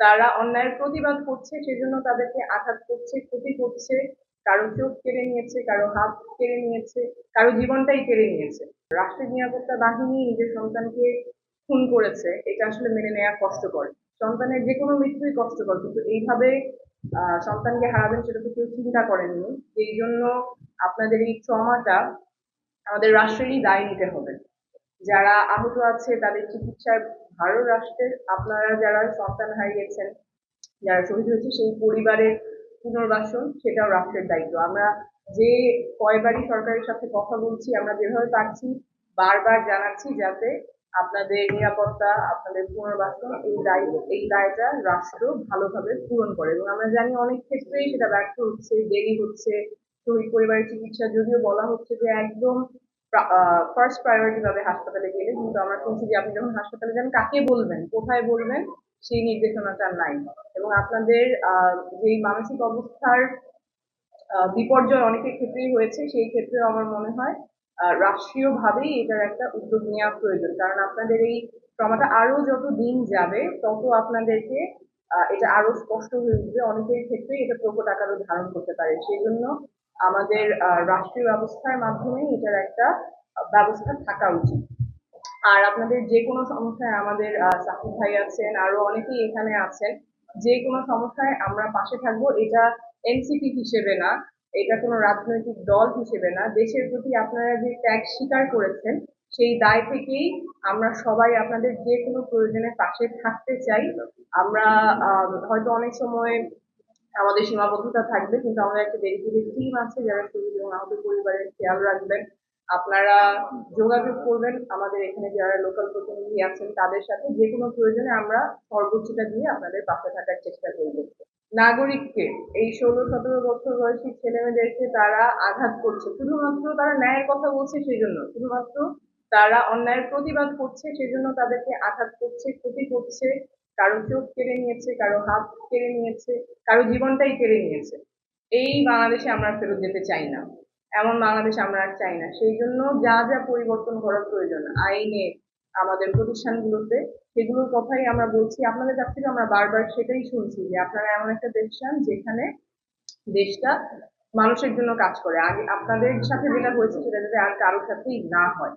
তারা অন্যায়ের প্রতিবাদ করছে, সেজন্য তাদেরকে আঘাত করছে, ক্ষতি করছে। কারও চোখ কেড়ে নিয়েছে, কারও হাত কেড়ে নিয়েছে, কারও জীবনটাই কেড়ে নিয়েছে। রাষ্ট্রের নিরাপত্তা বাহিনী নিজের সন্তানকে খুন করেছে, এটা আসলে মেনে নেওয়া কষ্টকর। সন্তানের যে কোনো মৃত্যুই কষ্টকর, কিন্তু এইভাবে সন্তানকে হারাবেন সেটা তো কেউ চিন্তা করেননি। এই জন্য আপনাদের এই ট্রমাটা আমাদের রাষ্ট্রেরই দায় নিতে হবে। যারা আহত আছে, তাদের চিকিৎসার ভারত রাষ্ট্রের আপনারা যারা সন্তান হারিয়েছেন, যারা শহীদ হয়েছে, সেই পরিবারের পুনর্বাসন সেটাও রাষ্ট্রের দায়িত্ব। আমরা যে কয়বারই সরকারের সাথে কথা বলছি, আমরা যেভাবে পারছি বারবার জানাচ্ছি যাতে আপনাদের নিরাপত্তা, আপনাদের পুনর্বাসন এই দায়, এই দায়টা রাষ্ট্র ভালোভাবে পূরণ করে। এবং আমরা জানি অনেক ক্ষেত্রেই সেটা ব্যর্থ হচ্ছে, দেরি হচ্ছে, শহীদ পরিবারের চিকিৎসা। যদিও বলা হচ্ছে যে একদম ফার্স্ট প্রায়োরিটি ভাবে হাসপাতালে গেলে কিন্তু আমরা শুনছি যে আপনি যখন হাসপাতালে যান, কাকে বলবেন? কোথায় বলবেন? সেই নির্দেশনাটা নাই। এবং আপনাদের যেই মানসিক অবস্থার বিপর্যয় অনেকের ক্ষেত্রেই হয়েছে, সেই ক্ষেত্রে আমার মনে হয় রাষ্ট্রীয়ভাবেই এটার একটা উদ্যোগ নেওয়া প্রয়োজন। কারণ আপনাদের এই ট্রমাটা আরও যত দিন যাবে, তত আপনাদেরকে এটা আরও স্পষ্ট হয়ে উঠবে। অনেকের ক্ষেত্রে এটা প্রকট আকারও ধারণ করতে পারে। সেই জন্য আমাদের রাষ্ট্রীয় ব্যবস্থার মাধ্যমে এটার একটা ব্যবস্থা থাকা উচিত। আর আপনাদের যে কোনো সমস্যায় আমাদের সাকিব ভাই আছেন, আরও অনেকেই এখানে আছেন, যে কোনো সমস্যায় আমরা পাশে থাকব, এটা এনসিপি হিসেবে না, এটা কোনো রাজনৈতিক দল হিসেবে না। দেশের প্রতি আপনারা যে ত্যাগ স্বীকার করেছেন, সেই দায় থেকেই আমরা সবাই আপনাদের যে কোনো প্রয়োজনে পাশে থাকতে চাই। আমরা হয়তো অনেক সময় আমাদের সীমাবদ্ধতা থাকবে, কিন্তু আমাদের একটা ডেডিকেটেড টিম আছে যারা শহীদ এবং আহত পরিবারের খেয়াল রাখবেন। আপনারা যোগাযোগ করবেন আমাদের এখানে যারা লোকাল প্রতিনিধি আছেন তাদের সাথে। যে কোনো প্রয়োজনে আমরা সর্বোচ্চটা দিয়ে আপনাদের পাশে থাকার চেষ্টা করব। নাগরিককে, এই ষোলো সতেরো বছর বয়সী ছেলে মেয়েদেরকে তারা আঘাত করছে। শুধুমাত্র তারা ন্যায়ের কথা বলছে সেই জন্য শুধুমাত্র তারা অন্যায়ের প্রতিবাদ করছে সেজন্য তাদেরকে আঘাত করছে, ক্ষতি করছে। কারও চোখ কেড়ে নিয়েছে, কারও হাত কেড়ে নিয়েছে, কারও জীবনটাই কেড়ে নিয়েছে। এই বাংলাদেশে আমরা ফেরত যেতে চাই না। এমন বাংলাদেশ আমরা আর চাই না। সেই জন্য যা যা পরিবর্তন করার প্রয়োজন, আইনে, আমাদের প্রতিষ্ঠানগুলোতে, সেগুলোর কথাই আমরা বলছি। আপনাদের কাছ থেকে আমরা বারবার সেটাই শুনছি যে আপনারা এমন একটা দেশ চান যেখানে দেশটা মানুষের জন্য কাজ করে। আগে আপনাদের সাথে যেটা হয়েছে সেটা যাতে আর কারোর সাথেই না হয়।